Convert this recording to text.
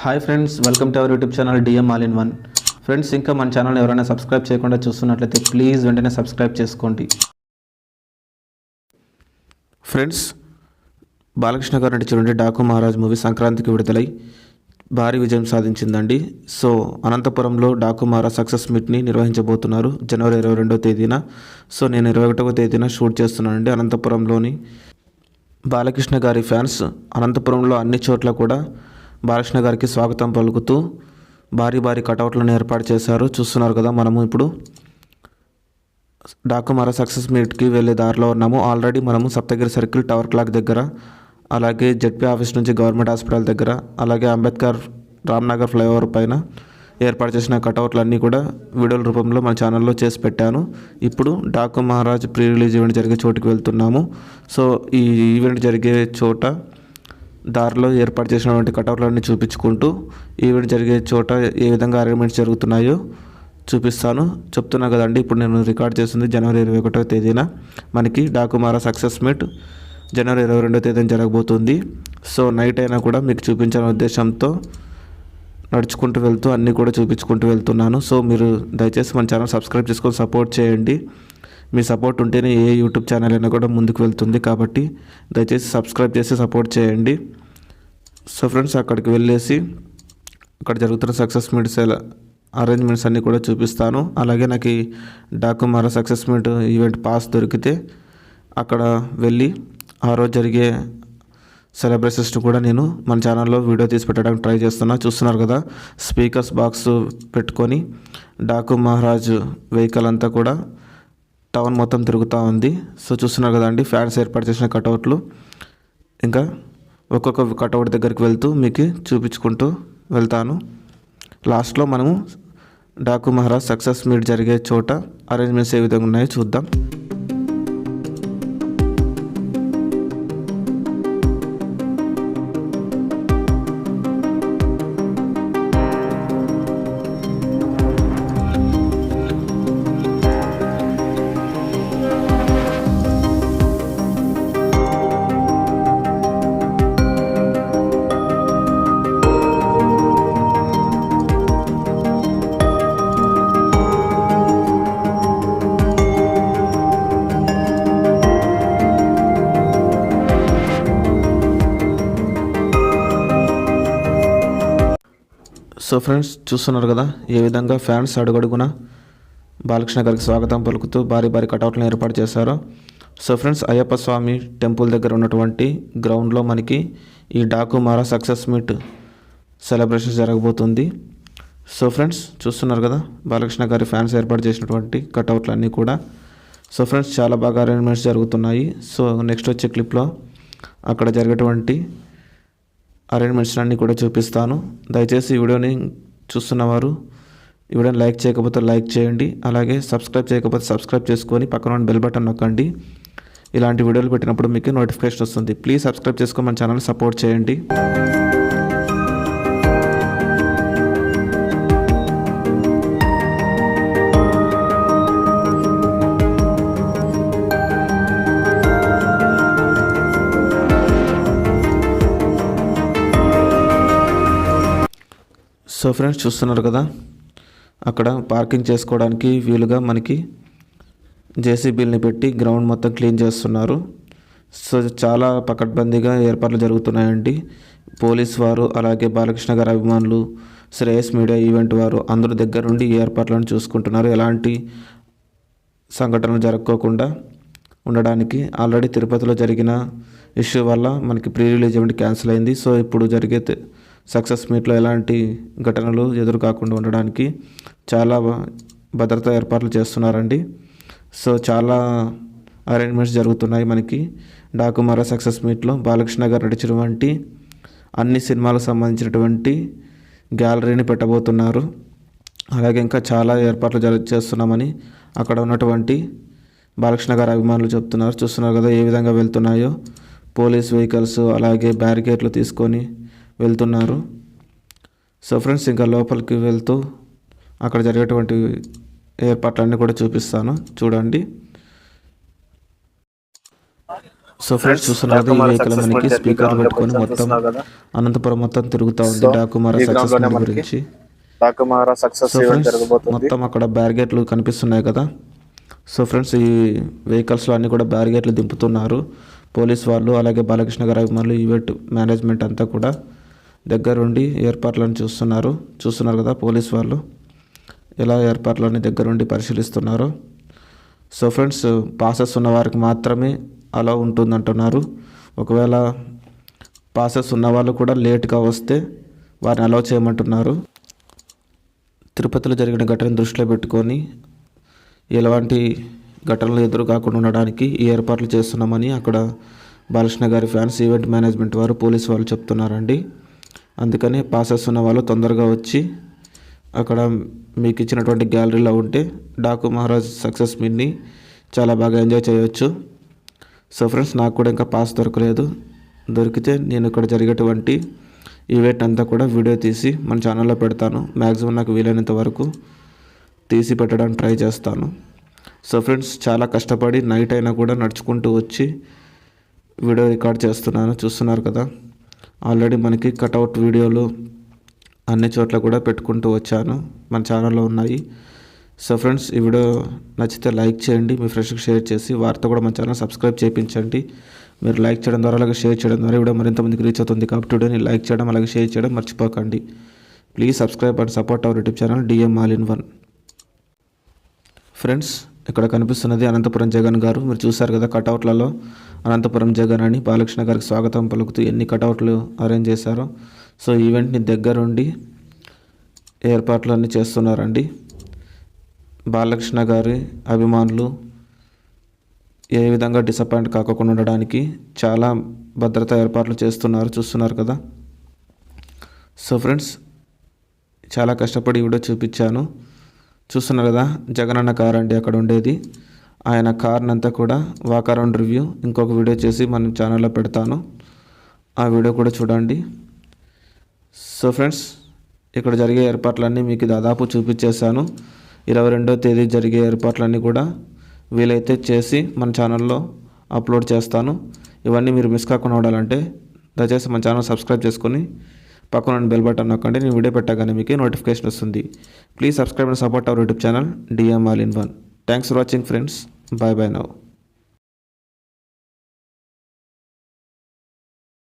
Hi friends welcome to our YouTube channel DM all in one friends ఇంకా మన channel ఎవరైనా subscribe చేయకుండా చూస్తున్నట్లయితే ప్లీజ్ వెంటనే సబ్స్క్రైబ్ చేసుకోండి. ఫ్రెండ్స్ బాలకృష్ణ గారు నటించినటువంటి డాకు మహారాజ్ మూవీ సంక్రాంతికి విడుదలై భారీ విజయం సాధించిందండి. సో అనంతపురంలో డాకు మహారాజ్ సక్సెస్ మీట్ని నిర్వహించబోతున్నారు జనవరి ఇరవై రెండవ తేదీన. సో నేను ఇరవై ఒకటవ తేదీన షూట్ చేస్తున్నానండి. అనంతపురంలోని బాలకృష్ణ గారి ఫ్యాన్స్ అనంతపురంలో అన్ని చోట్ల కూడా బాలకృష్ణ గారికి స్వాగతం పలుకుతూ భారీ భారీ కటౌట్లను ఏర్పాటు చేశారు. చూస్తున్నారు కదా మనము ఇప్పుడు. డాకుమార సక్సెస్ మీట్కి వెళ్ళే దారిలో ఉన్నాము. ఆల్రెడీ మనము సప్తగిరి సర్కిల్ టవర్ క్లాక్ దగ్గర అలాగే జెడ్పీ ఆఫీస్ నుంచి గవర్నమెంట్ హాస్పిటల్ దగ్గర అలాగే అంబేద్కర్ రామ్నగర్ ఫ్లైఓవర్ పైన ఏర్పాటు చేసిన కటౌట్లన్నీ కూడా వీడియోల రూపంలో మన ఛానల్లో చేసి పెట్టాను. ఇప్పుడు Daku Maharaj pre release event జరిగే చోటుకి వెళ్తున్నాము. సో ఈ ఈవెంట్ జరిగే చోట దారిలో ఏర్పాటు చేసినటువంటి కటౌట్లన్నీ చూపించుకుంటూ ఈవెంట్ జరిగే చోట ఏ విధంగా అరేంజ్మెంట్స్ జరుగుతున్నాయో చూపిస్తాను. చెప్తున్నా కదండి ఇప్పుడు నేను రికార్డ్ చేస్తుంది జనవరి ఇరవై ఒకటో తేదీన. మనకి డాకుమారా సక్సెస్ మీట్ జనవరి ఇరవై రెండో తేదీన జరగబోతుంది. సో నైట్ అయినా కూడా మీకు చూపించాలనే ఉద్దేశంతో నడుచుకుంటూ వెళ్తూ అన్నీ కూడా చూపించుకుంటూ వెళ్తున్నాను. సో మీరు దయచేసి మన ఛానల్ సబ్స్క్రైబ్ చేసుకొని సపోర్ట్ చేయండి. మీ సపోర్ట్ ఉంటేనే ఏ యూట్యూబ్ ఛానల్ అయినా కూడా ముందుకు వెళ్తుంది కాబట్టి దయచేసి సబ్స్క్రైబ్ చేసి సపోర్ట్ చేయండి. సో ఫ్రెండ్స్ అక్కడికి వెళ్ళేసి అక్కడ జరుగుతున్న సక్సెస్ మీట్స్ ఎలా అరేంజ్మెంట్స్ అన్నీ కూడా చూపిస్తాను. అలాగే నాకు డాకుమార సక్సెస్ మీట్ ఈవెంట్ పాస్ దొరికితే అక్కడ వెళ్ళి ఆ రోజు జరిగే సెలబ్రేషన్స్ని కూడా నేను మన ఛానల్లో వీడియో తీసి పెట్టడానికి ట్రై చేస్తున్నా. చూస్తున్నారు కదా స్పీకర్స్ బాక్స్ పెట్టుకొని డాకు మహారాజ్ వెహికల్ అంతా కూడా టౌన్ మొత్తం తిరుగుతూ ఉంది. సో చూస్తున్నారు కదండి ఫ్యాన్స్ ఏర్పాటు చేసిన కటౌట్లు. ఇంకా ఒక్కొక్క కటౌట్ దగ్గరికి వెళ్తూ మీకు చూపించుకుంటూ వెళ్తాను. లాస్ట్లో మనము డాకు మహారాజ్ సక్సెస్ మీట్ జరిగే చోట అరేంజ్మెంట్స్ ఏ విధంగా ఉన్నాయో చూద్దాం. సో ఫ్రెండ్స్ చూస్తున్నారు కదా ఏ విధంగా ఫ్యాన్స్ అడుగడుగున బాలకృష్ణ గారికి స్వాగతం పలుకుతూ భారీ భారీ కటౌట్లను ఏర్పాటు చేశారు. So friends Ayyappa Swamy temple దగ్గర ఉన్నటువంటి గ్రౌండ్లో మనకి ఈ డాకుమారా సక్సెస్ మీట్ సెలబ్రేషన్ జరగబోతుంది. సో ఫ్రెండ్స్ చూస్తున్నారు కదా బాలకృష్ణ గారి ఫ్యాన్స్ ఏర్పాటు చేసినటువంటి కటౌట్లన్నీ కూడా. సో ఫ్రెండ్స్ చాలా బాగా అరేంజ్మెంట్స్ జరుగుతున్నాయి. సో నెక్స్ట్ వచ్చే క్లిప్లో అక్కడ జరిగేటువంటి అరేంజ్మెంట్స్ అన్నీ కూడా చూపిస్తాను. దయచేసి వీడియోని చూస్తున్నవారు ఈ వీడియోని లైక్ చేయకపోతే లైక్ చేయండి. అలాగే సబ్స్క్రైబ్ చేయకపోతే సబ్స్క్రైబ్ చేసుకొని పక్కన బెల్ బటన్ నొక్కండి. ఇలాంటి వీడియోలు పెట్టినప్పుడు మీకు నోటిఫికేషన్ వస్తుంది. ప్లీజ్ సబ్స్క్రైబ్ చేసుకొని మన ఛానల్ సపోర్ట్ చేయండి. సో ఫ్రెండ్స్ చూస్తున్నారు కదా? అక్కడ పార్కింగ్ చేసుకోవడానికి వీలుగా మనకి జేసీబీలని పెట్టి గ్రౌండ్ మొత్తం క్లీన్ చేస్తున్నారు. సో చాలా పకడ్బందీగా ఏర్పాట్లు జరుగుతున్నాయండి. పోలీస్ వారు అలాగే బాలకృష్ణ గారి అభిమానులు శ్రేయస్ మీడియా ఈవెంట్ వారు అందరూ దగ్గర నుండి ఏర్పాట్లను చూసుకుంటున్నారు. ఎలాంటి సంఘటనలు జరగకోకుండా ఉండడానికి ఆల్రెడీ తిరుపతిలో జరిగిన ఇష్యూ వల్ల మనకి ప్రీ రిలీజ్ ఈవెంట్ క్యాన్సిల్ అయింది. సో ఇప్పుడు జరిగే సక్సెస్ మీట్లో ఎలాంటి ఘటనలు ఎదురు కాకుండా ఉండడానికి చాలా భద్రతా ఏర్పాట్లు చేస్తున్నారండి. సో చాలా అరేంజ్మెంట్స్ జరుగుతున్నాయి మనకి. డాకుమారా సక్సెస్ మీట్లో బాలకృష్ణ గారు నడిచినటువంటి అన్ని సినిమాలకు సంబంధించినటువంటి గ్యాలరీని పెట్టబోతున్నారు. అలాగే ఇంకా చాలా ఏర్పాట్లు జర చేస్తున్నామని అక్కడ ఉన్నటువంటి బాలకృష్ణ గారి అభిమానులు చెప్తున్నారు. చూస్తున్నారు కదా ఏ విధంగా వెళ్తున్నాయో. పోలీస్ వెహికల్స్ అలాగే బ్యారికేడ్లు తీసుకొని వెళ్తున్నారు. సో ఫ్రెండ్స్ ఇంకా లోపలికి వెళ్తూ అక్కడ జరిగేటువంటి ఏర్పాట్లన్నీ కూడా చూపిస్తాను. చూడండి. సో ఫ్రెండ్స్ చూస్తున్నారు ఈ వెహికల్ మనకి స్పీకర్ పెట్టుకొని మొత్తం అనంతపురం మొత్తం తిరుగుతూ ఉంది. డాకుమార సక్సెస్ గురించి. సక్సెస్ మొత్తం అక్కడ బ్యారిగేట్లు కనిపిస్తున్నాయి కదా. సో ఫ్రెండ్స్ ఈ వెహికల్స్లో అన్ని కూడా బ్యారిగేట్లు దింపుతున్నారు. పోలీస్ వాళ్ళు అలాగే బాలకృష్ణ గారి అభిమానులు ఈవెంట్ మేనేజ్మెంట్ అంతా కూడా. దగ్గరుండి ఏర్పాట్లను చూస్తున్నారు. చూస్తున్నారు కదా పోలీస్ వాళ్ళు. ఎలా ఏర్పాట్లని దగ్గరుండి పరిశీలిస్తున్నారు. సో ఫ్రెండ్స్ పాసెస్ ఉన్న వారికి మాత్రమే అలా ఉంటుందంటున్నారు. ఒకవేళ పాసెస్ ఉన్న వాళ్ళు కూడా లేట్గా వస్తే వారిని అలౌ చేయమంటున్నారు. తిరుపతిలో జరిగిన ఘటనను దృష్టిలో పెట్టుకొని ఎలాంటి ఘటనలు ఎదురు కాకుండా ఉండడానికి ఈ ఏర్పాట్లు చేస్తున్నామని అక్కడ బాలకృష్ణ గారి ఫ్యాన్స్ ఈవెంట్ మేనేజ్మెంట్ వారు పోలీసు వాళ్ళు చెప్తున్నారండి. అందుకని పాసెస్ ఉన్న వాళ్ళు తొందరగా వచ్చి అక్కడ మీకు ఇచ్చినటువంటి గ్యాలరీలో ఉంటే డాకు మహారాజ్ సక్సెస్ మీట్ని చాలా బాగా ఎంజాయ్ చేయవచ్చు సో ఫ్రెండ్స్ నాకు కూడా ఇంకా పాస్ దొరకలేదు. దొరికితే నేను ఇక్కడ జరిగేటువంటి ఈవెంట్ అంతా కూడా వీడియో తీసి మన ఛానల్లో పెడతాను. మ్యాక్సిమం నాకు వీలైనంత వరకు తీసి పెట్టడానికి ట్రై చేస్తాను. సో ఫ్రెండ్స్ చాలా కష్టపడి నైట్ అయినా కూడా నడుచుకుంటూ వచ్చి వీడియో రికార్డ్ చేస్తున్నాను. చూస్తున్నారు కదా? ఆల్రెడీ మనకి కటౌట్ వీడియోలు అన్ని చోట్ల కూడా పెట్టుకుంటూ వచ్చాను. మన ఛానల్లో ఉన్నాయి. సో ఫ్రెండ్స్ ఈ వీడియో నచ్చితే లైక్ చేయండి మీ ఫ్రెండ్స్కి షేర్ చేసి వారితో కూడా మన ఛానల్ సబ్స్క్రైబ్ చేయించండి. మీరు లైక్ చేయడం ద్వారా అలాగే షేర్ చేయడం ద్వారా వీడియో మరింత మందికి రీచ్ అవుతుంది. కాబట్టి వీడియోని లైక్ చేయడం అలాగే షేర్ చేయడం మర్చిపోకండి. Please subscribe and support our YouTube channel DM all in one. Friends ఇక్కడ కనిపిస్తున్నది? అనంతపురం జగన్ గారు. మీరు చూశారు కదా కటౌట్లలో అనంతపురం జగన్ అని బాలకృష్ణ గారికి స్వాగతం పలుకుతూ ఎన్ని కటౌట్లు అరేంజ్ చేశారో. సో ఈవెంట్ని దగ్గరుండి ఏర్పాట్లు అన్నీ చేస్తున్నారండి. బాలకృష్ణ గారి అభిమానులు ఏ విధంగా డిసప్పాయింట్ కాకుండా ఉండడానికి చాలా భద్రతా ఏర్పాట్లు చేస్తున్నారు చూస్తున్నారు కదా. సో ఫ్రెండ్స్ చాలా కష్టపడి వీడియో చూపించాను. చూస్తున్నారు కదా? జగనన్న కార్ అండి అక్కడ ఉండేది. ఆయన కార్నంతా కూడా వాక్ అరౌండ్ రివ్యూ. ఇంకొక వీడియో చేసి మన ఛానల్లో పెడతాను. ఆ వీడియో కూడా చూడండి. సో ఫ్రెండ్స్ ఇక్కడ జరిగే ఏర్పాట్లన్నీ మీకు దాదాపు చూపించేశాను. ఇరవై రెండో తేదీ జరిగే ఏర్పాట్లన్నీ కూడా వీలైతే చేసి మన ఛానల్లో అప్లోడ్ చేస్తాను. ఇవన్నీ మీరు మిస్ కాకుండా ఉండాలంటే దయచేసి మన ఛానల్ సబ్స్క్రైబ్ చేసుకొని పక్కన బెల్ బటన్ నొక్కండి. నేను వీడియో పెట్టగానే మీకు నోటిఫికేషన్ వస్తుంది. Please subscribe and support our YouTube channel DM all in one thanks for watching friends bye bye now